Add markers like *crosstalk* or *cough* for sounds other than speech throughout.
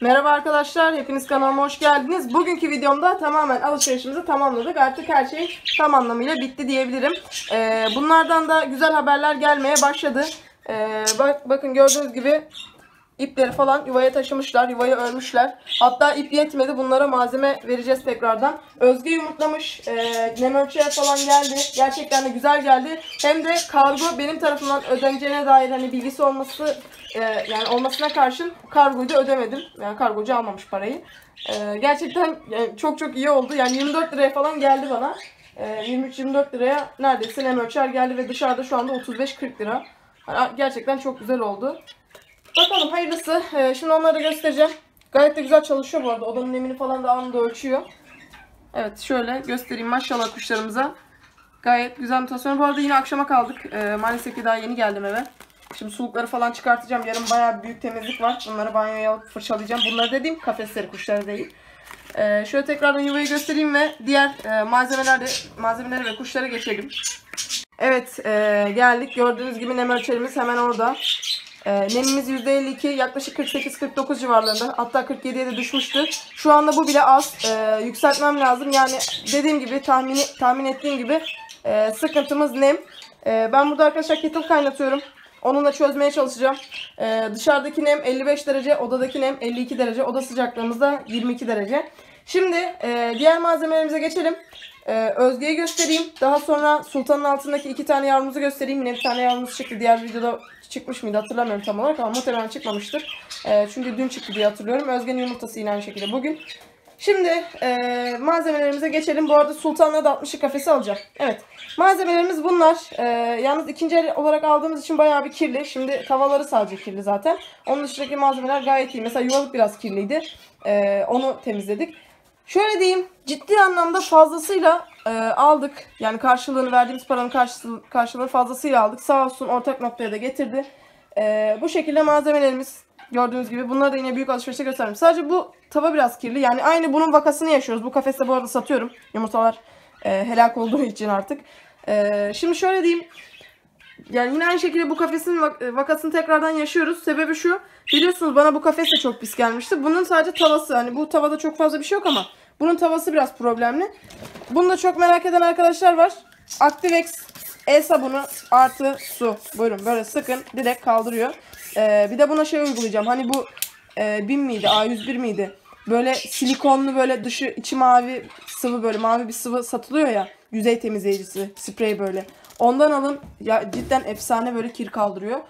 Merhaba arkadaşlar, hepiniz kanalıma hoş geldiniz. Bugünkü videomda tamamen alışverişimizi tamamladık. Artık her şey tam anlamıyla bitti diyebilirim. Ee, bunlardan da güzel haberler gelmeye başladı. Ee, bak, bakın gördüğünüz gibi ipleri falan yuvaya taşımışlar, yuvayı örmüşler. Hatta ip yetmedi, bunlara malzeme vereceğiz tekrardan. Özge yumurtlamış, e, nem ölçüye falan geldi. Gerçekten de güzel geldi. Hem de kargo benim tarafından ödeneceğine dair hani bilgisi olması e, yani olmasına karşın kargoyu da ödemedim. Yani kargocu almamış parayı. E, gerçekten yani çok çok iyi oldu. Yani 24 liraya falan geldi bana. E, 23-24 liraya neredeyse nem ölçer geldi ve dışarıda şu anda 35-40 lira. Gerçekten çok güzel oldu. Bakalım hayırlısı. Ee, şimdi onları da göstereceğim. Gayet de güzel çalışıyor bu arada. Odanın nemini falan da anında ölçüyor. Evet şöyle göstereyim maşallah kuşlarımıza. Gayet güzel mutasyon. Bu arada yine akşama kaldık. Ee, maalesef ki daha yeni geldim eve. Şimdi sulukları falan çıkartacağım. Yarın bayağı büyük temizlik var. Bunları banyoya alıp fırçalayacağım. Bunları dediğim kafesleri kuşları değil. Ee, şöyle tekrardan yuvayı göstereyim ve diğer e, malzemeler de, malzemeleri ve kuşlara geçelim. Evet e, geldik. Gördüğünüz gibi nem ölçerimiz hemen orada. E, nemimiz %52 yaklaşık 48-49 civarlarında hatta 47'ye de düşmüştü. Şu anda bu bile az. E, yükseltmem lazım. Yani dediğim gibi tahmin, tahmin ettiğim gibi e, sıkıntımız nem. E, ben burada arkadaşlar kettle kaynatıyorum. Onunla çözmeye çalışacağım. E, dışarıdaki nem 55 derece, odadaki nem 52 derece. Oda sıcaklığımız da 22 derece. Şimdi e, diğer malzemelerimize geçelim. Ee, Özge'yi göstereyim. Daha sonra Sultan'ın altındaki iki tane yavrumuzu göstereyim. Yine bir tane yavrumuz çıktı. Diğer videoda çıkmış mıydı hatırlamıyorum tam olarak ama muhtemelen çıkmamıştır. Ee, çünkü dün çıktı diye hatırlıyorum. Özge'nin yumurtası yine aynı şekilde bugün. Şimdi e, malzemelerimize geçelim. Bu arada Sultan'la da 60'lık kafesi alacağım. Evet. Malzemelerimiz bunlar. E, yalnız ikinci el olarak aldığımız için bayağı bir kirli. Şimdi tavaları sadece kirli zaten. Onun dışındaki malzemeler gayet iyi. Mesela yuvalık biraz kirliydi. E, onu temizledik. Şöyle diyeyim ciddi anlamda fazlasıyla e, aldık. Yani karşılığını verdiğimiz paranın karşılığı, karşılığını fazlasıyla aldık. Sağ olsun ortak noktaya da getirdi. E, bu şekilde malzemelerimiz gördüğünüz gibi. Bunları da yine büyük alışverişte gösterdim. Sadece bu tava biraz kirli. Yani aynı bunun vakasını yaşıyoruz. Bu kafeste bu arada satıyorum. Yumurtalar e, helak olduğu için artık. E, şimdi şöyle diyeyim. Yani yine aynı şekilde bu kafesin vak- vakasını tekrardan yaşıyoruz. Sebebi şu. Biliyorsunuz bana bu kafes de çok pis gelmişti. Bunun sadece tavası. Hani bu tavada çok fazla bir şey yok ama bunun tavası biraz problemli. Bunu da çok merak eden arkadaşlar var. Activex el sabunu artı su. Buyurun böyle sıkın. Direkt kaldırıyor. Ee, bir de buna şey uygulayacağım. Hani bu e, BİM miydi? A101 miydi? Böyle silikonlu böyle dışı içi mavi sıvı böyle mavi bir sıvı satılıyor ya. Yüzey temizleyicisi. Sprey böyle. Ondan alın. Ya cidden efsane böyle kir kaldırıyor.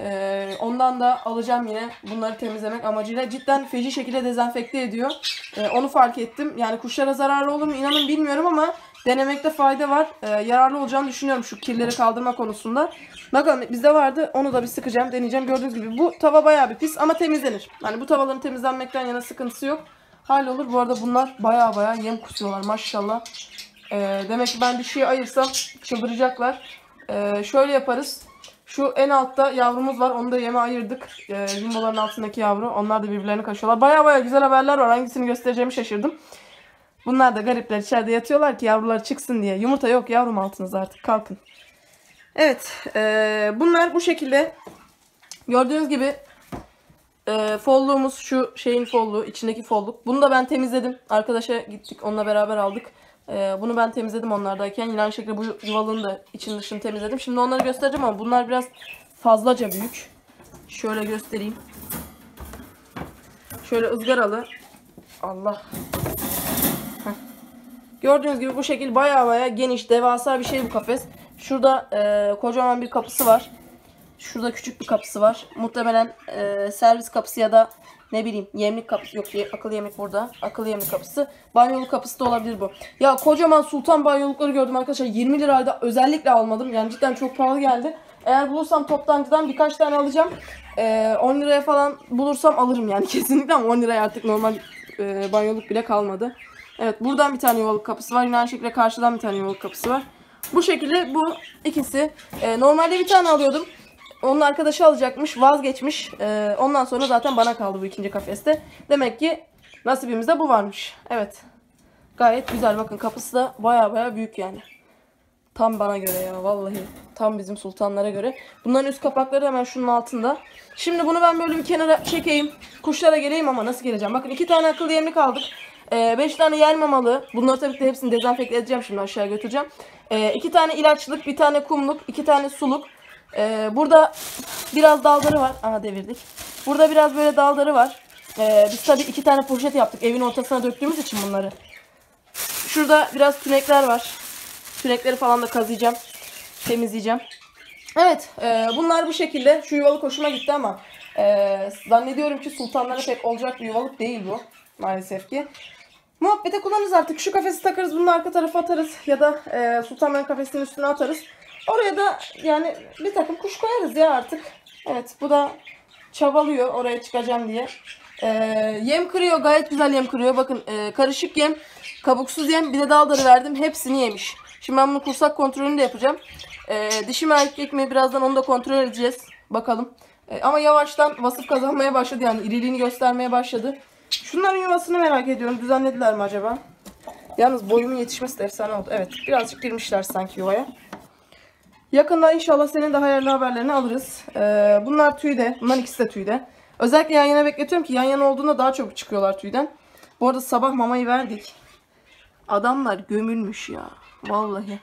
Ee, ondan da alacağım yine bunları temizlemek amacıyla. Cidden feci şekilde dezenfekte ediyor. Ee, onu fark ettim. Yani kuşlara zararlı olur mu inanın bilmiyorum ama denemekte fayda var. Ee, yararlı olacağını düşünüyorum şu kirleri kaldırma konusunda. Bakalım bizde vardı. Onu da bir sıkacağım, deneyeceğim. Gördüğünüz gibi bu tava bayağı bir pis ama temizlenir. Yani bu tavaların temizlenmekten yana sıkıntısı yok. Hallolur. Bu arada bunlar bayağı bayağı yem kusuyorlar maşallah. Ee, demek ki ben bir şey ayırsam çıldıracaklar. Ee, şöyle yaparız. Şu en altta yavrumuz var. Onu da yeme ayırdık. Ee, jumboların altındaki yavru. Onlar da birbirlerini kaşıyorlar. Baya baya güzel haberler var. Hangisini göstereceğimi şaşırdım. Bunlar da garipler içeride yatıyorlar ki yavrular çıksın diye. Yumurta yok yavrum altınızda artık. Kalkın. Evet. ee, bunlar bu şekilde. Gördüğünüz gibi e, folluğumuz şu şeyin folluğu. içindeki folluk. Bunu da ben temizledim. Arkadaşa gittik. Onunla beraber aldık. Ee, bunu ben temizledim onlardayken. Yine aynı şekilde bu yuvalığın da için dışını temizledim. Şimdi onları göstereceğim ama bunlar biraz fazlaca büyük. Şöyle göstereyim. Şöyle ızgaralı. Allah. Gördüğünüz gibi bu şekil baya baya geniş, devasa bir şey bu kafes. Şurada e, kocaman bir kapısı var. Şurada küçük bir kapısı var. Muhtemelen e, servis kapısı ya da ne bileyim yemlik kapısı yok diye akıllı yemlik burada. Akıllı yemlik kapısı. Banyoluk kapısı da olabilir bu. Ya kocaman sultan banyolukları gördüm arkadaşlar. 20 lirayda özellikle almadım. Yani cidden çok pahalı geldi. Eğer bulursam toptancıdan birkaç tane alacağım. Ee, 10 liraya falan bulursam alırım yani *laughs* kesinlikle ama 10 liraya artık normal e, banyoluk bile kalmadı. Evet buradan bir tane yuvalık kapısı var. Yine aynı şekilde karşıdan bir tane yuvalık kapısı var. Bu şekilde bu ikisi. Ee, normalde bir tane alıyordum. Onun arkadaşı alacakmış, vazgeçmiş. Ee, ondan sonra zaten bana kaldı bu ikinci kafeste. Demek ki nasibimizde bu varmış. Evet. Gayet güzel. Bakın kapısı da baya baya büyük yani. Tam bana göre ya vallahi. Tam bizim sultanlara göre. Bunların üst kapakları hemen şunun altında. Şimdi bunu ben böyle bir kenara çekeyim. Kuşlara geleyim ama nasıl geleceğim? Bakın iki tane akıllı yemlik aldık. Ee, beş tane yer mamalı. Bunları tabii ki hepsini dezenfekte edeceğim şimdi aşağıya götüreceğim. Ee, tane ilaçlık, bir tane kumluk, iki tane suluk. Ee, burada biraz dalları var. Aha devirdik. Burada biraz böyle dalları var. Ee, biz tabii iki tane poşet yaptık. Evin ortasına döktüğümüz için bunları. Şurada biraz tünekler var. Tünekleri falan da kazıyacağım. Temizleyeceğim. Evet e, bunlar bu şekilde. Şu yuvalık hoşuma gitti ama e, zannediyorum ki sultanlara pek olacak bir yuvalık değil bu. Maalesef ki. Muhabbete kullanırız artık. Şu kafesi takarız bunu arka tarafa atarız. Ya da e, sultanların kafesinin üstüne atarız. Oraya da yani bir takım kuş koyarız ya artık. Evet bu da çabalıyor oraya çıkacağım diye. E, yem kırıyor gayet güzel yem kırıyor. Bakın e, karışık yem, kabuksuz yem bir de daldarı verdim. Hepsini yemiş. Şimdi ben bunu kursak kontrolünü de yapacağım. E, dişi mi erkek mi birazdan onu da kontrol edeceğiz. Bakalım. E, ama yavaştan vasıf kazanmaya başladı yani iriliğini göstermeye başladı. Şunların yuvasını merak ediyorum. Düzenlediler mi acaba? Yalnız boyumun yetişmesi de efsane oldu. Evet birazcık girmişler sanki yuvaya. Yakında inşallah senin de hayırlı haberlerini alırız. Ee, bunlar tüyde. Bunların ikisi de tüyde. Özellikle yan yana bekletiyorum ki yan yana olduğunda daha çabuk çıkıyorlar tüyden. Bu arada sabah mamayı verdik. Adamlar gömülmüş ya. Vallahi.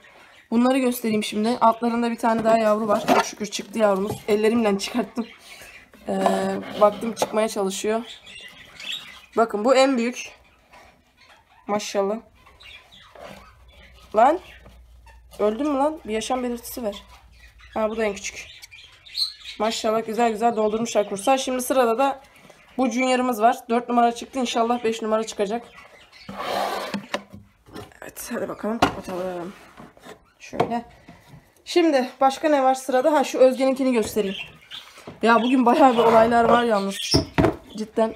Bunları göstereyim şimdi. Altlarında bir tane daha yavru var. Çok şükür çıktı yavrumuz. Ellerimle çıkarttım. Ee, baktım çıkmaya çalışıyor. Bakın bu en büyük. Maşallah. Lan. Öldün mü lan? Bir yaşam belirtisi ver. Ha bu da en küçük. Maşallah güzel güzel doldurmuşlar kurslar. Şimdi sırada da bu junior'ımız var. 4 numara çıktı. İnşallah 5 numara çıkacak. Evet hadi bakalım kapatalım. Şöyle. Şimdi başka ne var sırada? Ha şu Özge'ninkini göstereyim. Ya bugün bayağı bir olaylar var yalnız. Cidden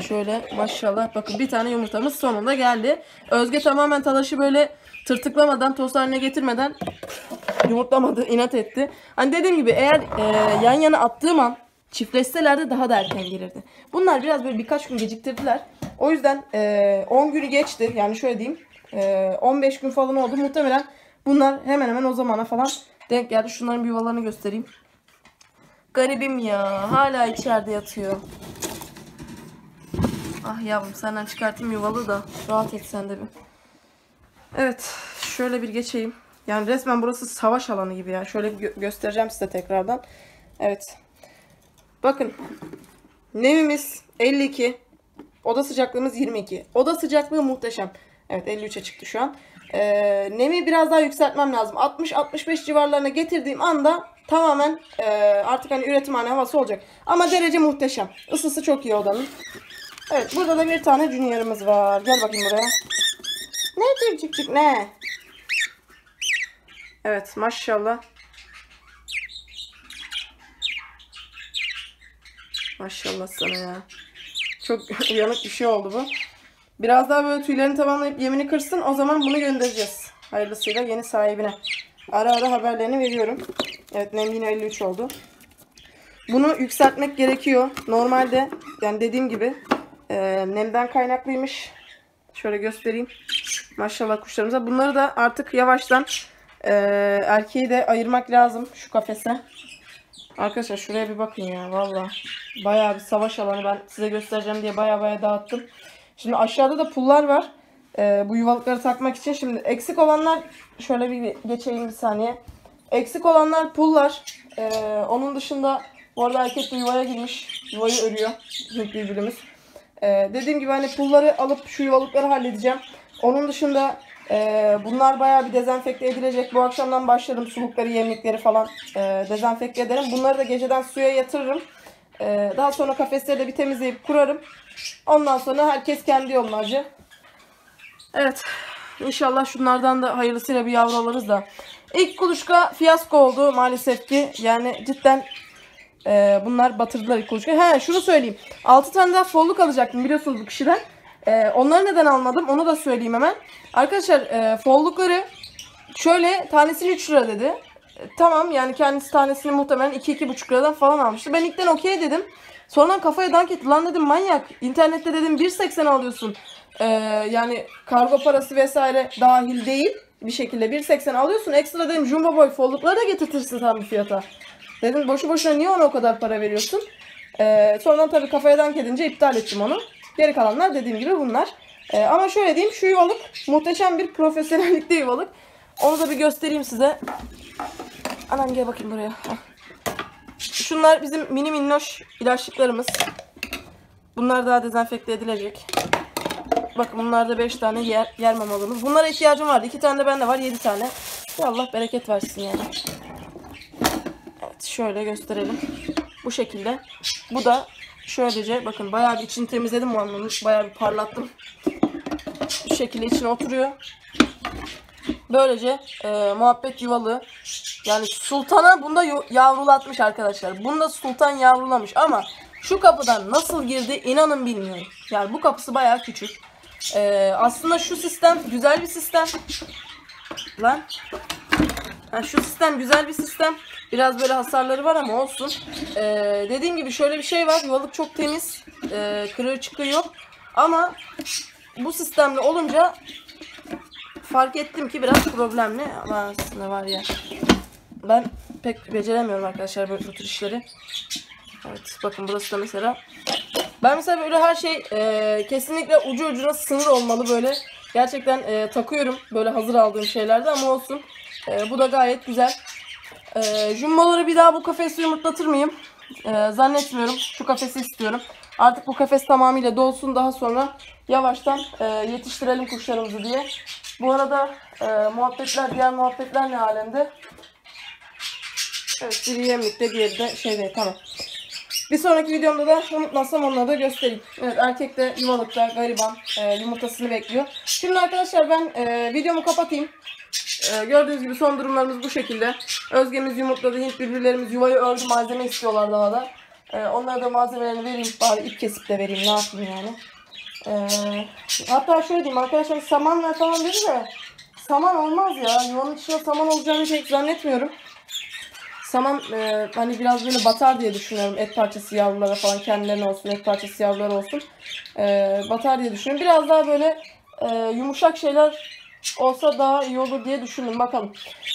şöyle maşallah bakın bir tane yumurtamız sonunda geldi. Özge tamamen talaşı böyle tırtıklamadan toz haline getirmeden yumurtlamadı inat etti. Hani dediğim gibi eğer e, yan yana attığım an çiftleşselerdi daha da erken gelirdi. Bunlar biraz böyle birkaç gün geciktirdiler. O yüzden e, 10 günü geçti yani şöyle diyeyim e, 15 gün falan oldu muhtemelen bunlar hemen hemen o zamana falan denk geldi. Şunların bir yuvalarını göstereyim. Garibim ya hala içeride yatıyor. Ah yavrum senden çıkartayım yuvalı da rahat et sen de bir. Evet şöyle bir geçeyim. Yani resmen burası savaş alanı gibi ya. Şöyle gö- göstereceğim size tekrardan. Evet. Bakın. Nemimiz 52. Oda sıcaklığımız 22. Oda sıcaklığı muhteşem. Evet 53'e çıktı şu an. Ee, nemi biraz daha yükseltmem lazım. 60-65 civarlarına getirdiğim anda tamamen e, artık hani üretimhane havası olacak. Ama derece muhteşem. Isısı çok iyi odanın. Evet burada da bir tane junior'ımız var. Gel bakayım buraya. Ne çık çık çık ne? Evet maşallah. Maşallah sana ya. Çok *laughs* yanık bir şey oldu bu. Biraz daha böyle tüylerini tamamlayıp yemini kırsın. O zaman bunu göndereceğiz. Hayırlısıyla yeni sahibine. Ara ara haberlerini veriyorum. Evet nem yine 53 oldu. Bunu yükseltmek gerekiyor. Normalde yani dediğim gibi e, nemden kaynaklıymış. Şöyle göstereyim. Maşallah kuşlarımıza. Bunları da artık yavaştan e, erkeği de ayırmak lazım şu kafese. Arkadaşlar şuraya bir bakın ya valla. Bayağı bir savaş alanı ben size göstereceğim diye baya baya dağıttım. Şimdi aşağıda da pullar var. E, bu yuvalıkları takmak için. Şimdi eksik olanlar şöyle bir geçeyim bir saniye. Eksik olanlar pullar. E, onun dışında bu arada erkek de yuvaya girmiş. Yuvayı örüyor. Hint bülbülümüz. Ee, dediğim gibi hani pulları alıp şu yuvalıkları halledeceğim. Onun dışında e, bunlar bayağı bir dezenfekte edilecek. Bu akşamdan başlarım sulukları, yemlikleri falan e, dezenfekte ederim. Bunları da geceden suya yatırırım. E, daha sonra kafesleri de bir temizleyip kurarım. Ondan sonra herkes kendi yoluna acı. Evet. İnşallah şunlardan da hayırlısıyla bir yavru alırız da. İlk kuluçka fiyasko oldu maalesef ki. Yani cidden ee, bunlar batırdılar ilk kuluçka. He şunu söyleyeyim. 6 tane daha folluk alacaktım biliyorsunuz bu kişiden. Ee, onları neden almadım onu da söyleyeyim hemen. Arkadaşlar e, follukları şöyle tanesini 3 lira dedi. E, tamam yani kendisi tanesini muhtemelen 2-2,5 liradan falan almıştı. Ben ilkten okey dedim. Sonradan kafaya dank etti. Lan dedim manyak. İnternette dedim 1.80 alıyorsun. Ee, yani kargo parası vesaire dahil değil. bir şekilde 1.80 alıyorsun. Ekstra dedim jumbo boy follukları da getirtirsin tam bir fiyata. Dedim boşu boşuna niye ona o kadar para veriyorsun? Ee, sonradan tabii kafaya dank edince iptal ettim onu. Geri kalanlar dediğim gibi bunlar. Ee, ama şöyle diyeyim şu yuvalık muhteşem bir profesyonellikte yuvalık. Onu da bir göstereyim size. Anam gel bakayım buraya. Şunlar bizim mini minnoş ilaçlıklarımız. Bunlar daha dezenfekte edilecek. Bakın bunlarda 5 tane yer, yer mamalımız. Bunlara ihtiyacım vardı. 2 tane de bende var 7 tane. Allah bereket versin yani. Evet şöyle gösterelim. Bu şekilde. Bu da şöylece bakın bayağı bir içini temizledim anlamda. Bayağı bir parlattım. Bu şekilde içine oturuyor. Böylece e, muhabbet yuvalı. Yani sultana bunda yavrulatmış arkadaşlar. Bunda sultan yavrulamış ama şu kapıdan nasıl girdi inanın bilmiyorum. Yani bu kapısı bayağı küçük. E, aslında şu sistem güzel bir sistem. Lan. Ha, şu sistem güzel bir sistem. Biraz böyle hasarları var ama olsun. E, dediğim gibi şöyle bir şey var. Yuvalık çok temiz. E, kırığı çıkıyor yok. Ama bu sistemle olunca fark ettim ki biraz problemli ama aslında var ya. Ben pek beceremiyorum arkadaşlar böyle bu tür işleri. Evet bakın burası da mesela. Ben mesela böyle her şey e, kesinlikle ucu ucuna sınır olmalı böyle. Gerçekten e, takıyorum böyle hazır aldığım şeylerde ama olsun. E, bu da gayet güzel. E, jumboları bir daha bu kafesi yumurtlatır mıyım? E, zannetmiyorum. Şu kafesi istiyorum. Artık bu kafes tamamıyla dolsun. Daha sonra yavaştan e, yetiştirelim kuşlarımızı diye. Bu arada e, muhabbetler, diğer muhabbetler ne alemde? Evet, biri yemlikte, diğeri de şeyde, tamam. Bir sonraki videomda da unutmazsam onları da göstereyim. Evet, erkek de yuvalıkta, gariban, e, yumurtasını bekliyor. Şimdi arkadaşlar ben e, videomu kapatayım. E, gördüğünüz gibi son durumlarımız bu şekilde. Özgemiz yumurtladı, Hint birbirlerimiz yuvayı ördü, malzeme istiyorlar daha da. E, onlara da malzemelerini vereyim, bari ip kesip de vereyim, ne yapayım yani. Ee, hatta şöyle diyeyim arkadaşlar saman ver falan dedi de saman olmaz ya. Yuvanın içine saman olacağını pek zannetmiyorum. Saman e, hani biraz böyle batar diye düşünüyorum. Et parçası yavrulara falan kendilerine olsun, et parçası yavrulara olsun. E, batar diye düşünüyorum. Biraz daha böyle e, yumuşak şeyler olsa daha iyi olur diye düşündüm. Bakalım.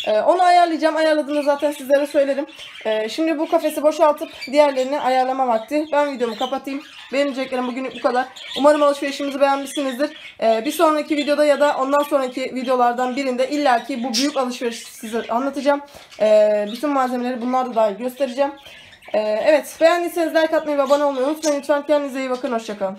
E, onu ayarlayacağım. Ayarladığımda zaten sizlere söylerim. E, şimdi bu kafesi boşaltıp diğerlerini ayarlama vakti. Ben videomu kapatayım. Benim diyeceklerim bugünlük bu kadar. Umarım alışverişimizi beğenmişsinizdir. E, bir sonraki videoda ya da ondan sonraki videolardan birinde illaki bu büyük alışverişi size anlatacağım. E, bütün malzemeleri bunlar da dahil göstereceğim. E, evet beğendiyseniz like atmayı ve abone olmayı unutmayın. Lütfen kendinize iyi bakın. Hoşçakalın.